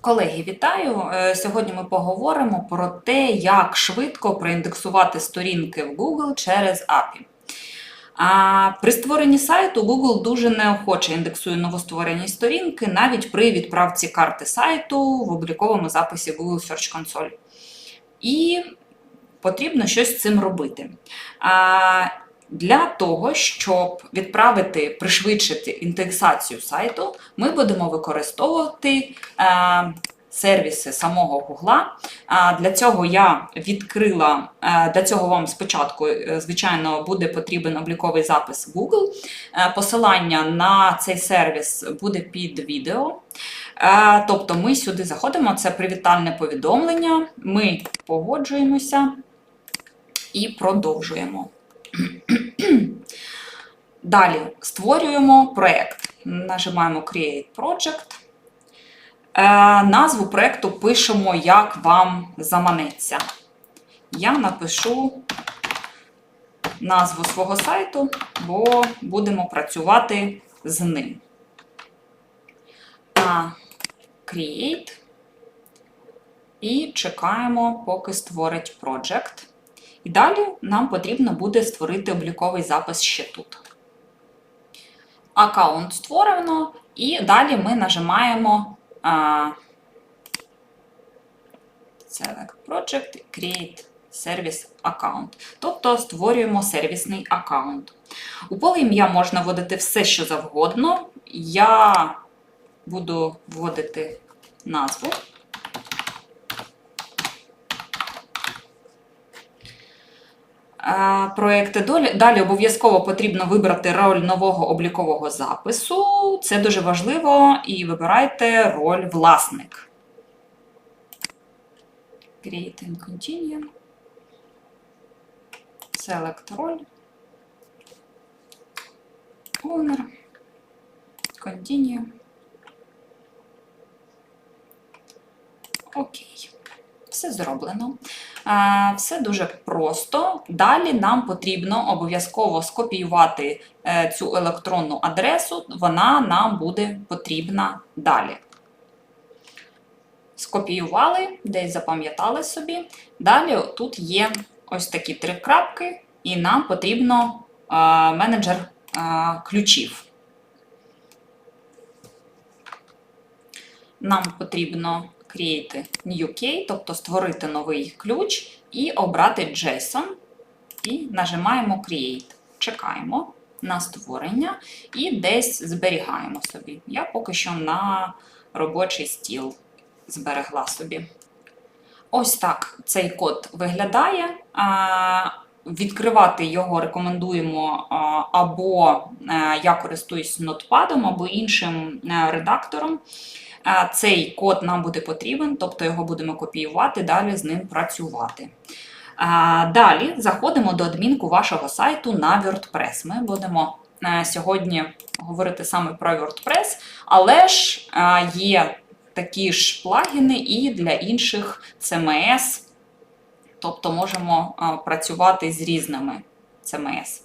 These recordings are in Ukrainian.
Колеги, вітаю! Е, Сьогодні ми поговоримо про те, як швидко проіндексувати сторінки в Google через API. А при створенні сайту Google дуже неохоче індексує новостворені сторінки навіть при відправці карти сайту в обліковому записі Google Search Console. І потрібно щось з цим робити. А, для того, щоб відправити, пришвидшити індексацію сайту, ми будемо використовувати е, сервіси самого Гугла. Для цього я відкрила, е, для цього вам спочатку, е, звичайно, буде потрібен обліковий запис Google. Посилання на цей сервіс буде під відео. Тобто ми сюди заходимо, це привітальне повідомлення, ми погоджуємося і продовжуємо. Далі створюємо проєкт. Нажимаємо Create Project. Е, назву проєкту пишемо, як вам заманеться. Я напишу назву свого сайту, бо будемо працювати з ним. А, Create. І чекаємо, поки створить Project. І далі нам потрібно буде створити обліковий запис ще тут. Аккаунт створено, і далі ми нажимаємо Select Project, Create Service Account. Тобто створюємо сервісний аккаунт. У поле ім'я можна вводити все, що завгодно. Я буду вводити назву. Проекти. Далі обов'язково потрібно вибрати роль нового облікового запису. Це дуже важливо. І вибирайте роль власник. Create and continue. Select роль. Owner. Continue. Окей. Все зроблено. Е, Все дуже просто. Далі нам потрібно обов'язково скопіювати е, цю електронну адресу, вона нам буде потрібна далі. Скопіювали, десь запам'ятали собі. Далі тут є ось такі три крапки, і нам потрібно е, менеджер ключів. Нам потрібно create new key, тобто створити новий ключ, і обрати JSON, і нажимаємо Create. Чекаємо на створення і десь зберігаємо собі. Я поки що на робочий стіл зберегла собі. Ось так цей код виглядає. Відкривати його рекомендуємо або е, я користуюсь нотпадом, або іншим е, редактором. Цей код нам буде потрібен, тобто його будемо копіювати, далі з ним працювати. Далі заходимо до адмінку вашого сайту на WordPress. Ми будемо е, сьогодні говорити саме про WordPress, але ж є такі ж плагіни і для інших CMS, тобто можемо працювати з різними CMS.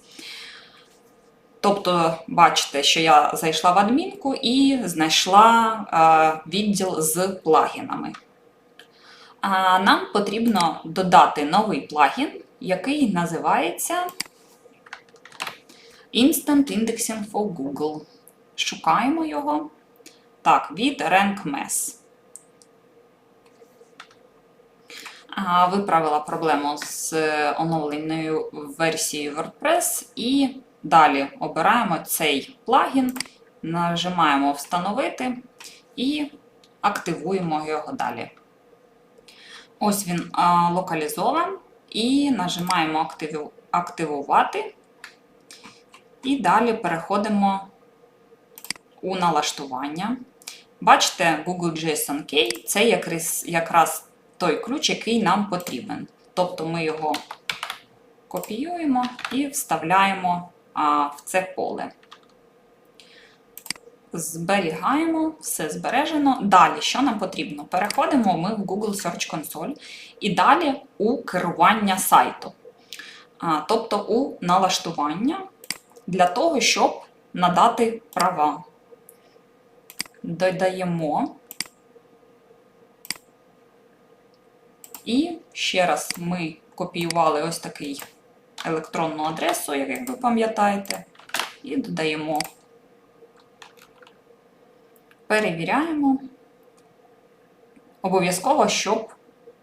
Тобто, бачите, що я зайшла в адмінку і знайшла відділ з плагінами. Нам потрібно додати новий плагін, який називається Instant Indexing for Google. Шукаємо його. Так, від RankMess. Виправила проблему з оновленою версією WordPress і Далі обираємо цей плагін, нажимаємо Встановити і активуємо його далі. Ось він локалізований. І нажимаємо Активувати. І далі переходимо у налаштування. Бачите, Google JSON Key це якраз той ключ, який нам потрібен. Тобто ми його копіюємо і вставляємо в це поле. Зберігаємо, все збережено. Далі, що нам потрібно? Переходимо ми в Google Search Console і далі у керування сайту. Тобто у налаштування для того, щоб надати права. Додаємо І ще раз ми копіювали ось такий електронну адресу, як ви пам'ятаєте, і додаємо. Перевіряємо. Обов'язково, щоб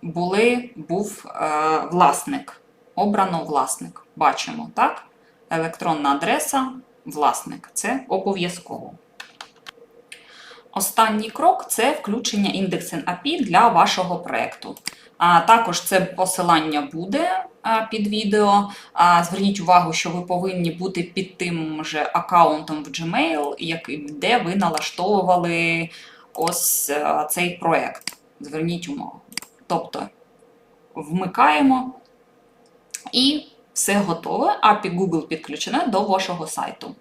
були, був е, власник. Обрано власник. Бачимо, так? Електронна адреса, власник. Це обов'язково. Останній крок це включення індексин API для вашого проєкту. Також це посилання буде під відео. Зверніть увагу, що ви повинні бути під тим же аккаунтом в Gmail, де ви налаштовували ось цей проєкт. Зверніть увагу. Тобто вмикаємо і все готове. API Google підключене до вашого сайту.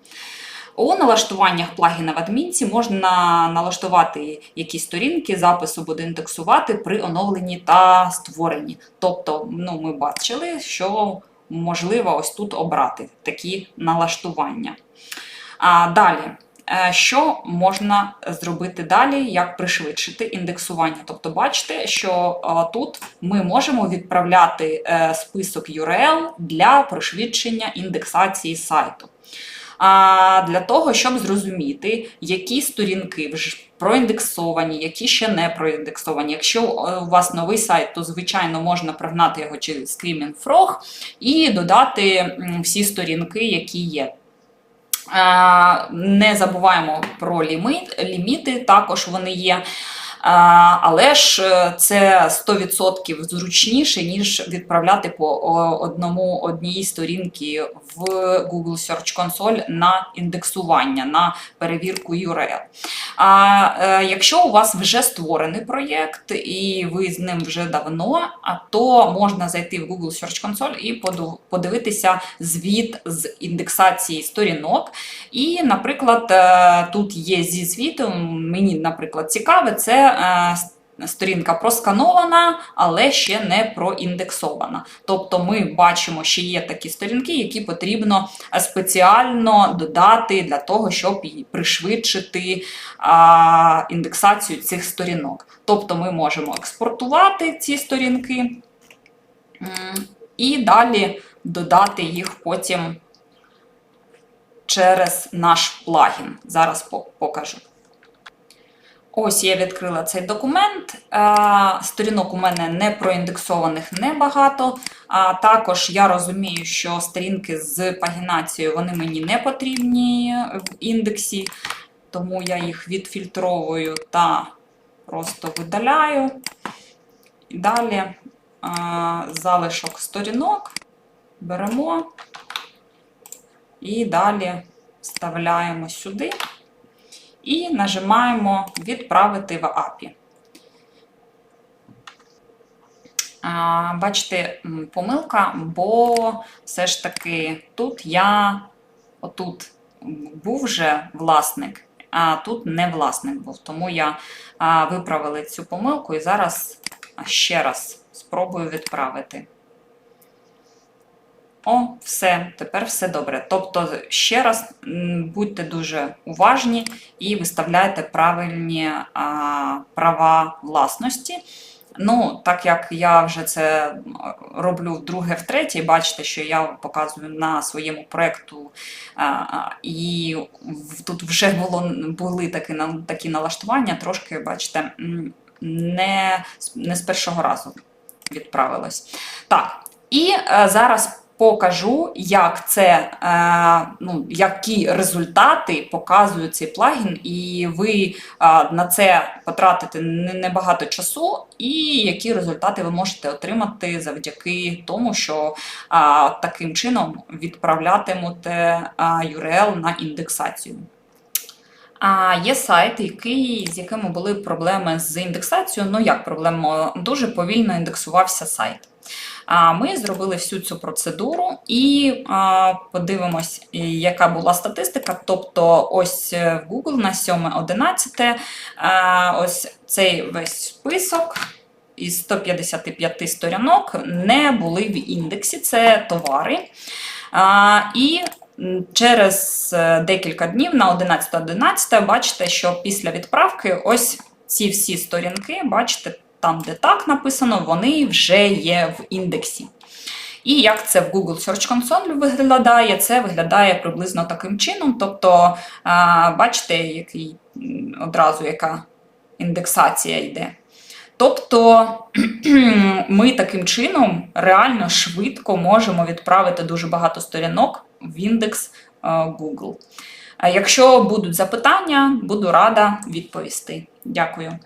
У налаштуваннях плагіна в адмінці можна налаштувати якісь сторінки, запису буде індексувати при оновленні та створенні. Тобто, ну, ми бачили, що можливо ось тут обрати такі налаштування. А, далі. Е, Що можна зробити далі, як пришвидшити індексування? Тобто, бачите, що е, тут ми можемо відправляти е, список URL для пришвидшення індексації сайту. Для того, щоб зрозуміти, які сторінки вже проіндексовані, які ще не проіндексовані. Якщо е, у вас новий сайт, то звичайно можна прогнати його через Screaming Frog і додати всі сторінки, які є. Не забуваємо про ліміт, ліміти, також вони є. Але ж е, це 100% зручніше, ніж відправляти по одному одній сторінці в Google Search Console на індексування, на перевірку URL. А е, якщо у вас вже створений проєкт і ви з ним вже давно, то можна зайти в Google Search Console і подивитися звіт з індексації сторінок. І, наприклад, е, тут є зі звіту, мені, наприклад, цікаве, це сторінка просканована, але ще не проіндексована. Тобто ми бачимо, що є такі сторінки, які потрібно е, спеціально додати для того, щоб пришвидшити індексацію цих сторінок. Тобто ми можемо експортувати ці сторінки і далі додати їх потім через наш плагін. Зараз покажу. Ось я відкрила цей документ. Е, Сторінок у мене не проіндексованих небагато. А також я розумію, що сторінки з пагінацією вони мені не потрібні в індексі, тому я їх відфільтровую та просто видаляю. Далі е, залишок сторінок беремо і далі вставляємо сюди і нажимаємо Відправити в API. Бачите, помилка, бо все ж таки тут я отут був вже власник, а тут не власник був. Тому я виправила цю помилку і зараз ще раз спробую відправити. О, все, тепер все добре. Тобто, ще раз будьте дуже уважні і виставляйте правильні а, права власності. Ну, так як я вже це роблю вдруге, втретє, бачите, що я показую на своєму проєкту, і тут вже було, були такі, такі налаштування, трошки, бачите, не, не з першого разу відправилось. Так, і е, зараз покажу, як це, е, ну, які результати показує цей плагін, і ви е, на це потратите не- небагато часу, і які результати ви можете отримати завдяки тому, що е, таким чином відправлятимете URL на індексацію. А є сайт, який, з якими були проблеми з індексацією. Ну як проблема? Дуже повільно індексувався сайт. Ми зробили всю цю процедуру і подивимось, яка була статистика. Тобто, ось е, в Google на 7.11 ось цей весь список із 155 сторінок не були в індексі, це товари. І через е, декілька днів на 11.11 бачите, що після відправки ось ці всі сторінки, бачите, там, де так написано, вони вже є в індексі. І як це в Google Search Console виглядає? Це виглядає приблизно таким чином. Тобто, бачите, який одразу яка індексація йде. Тобто ми таким чином реально швидко можемо відправити дуже багато сторінок в індекс Google. Якщо будуть запитання, буду рада відповісти. Дякую.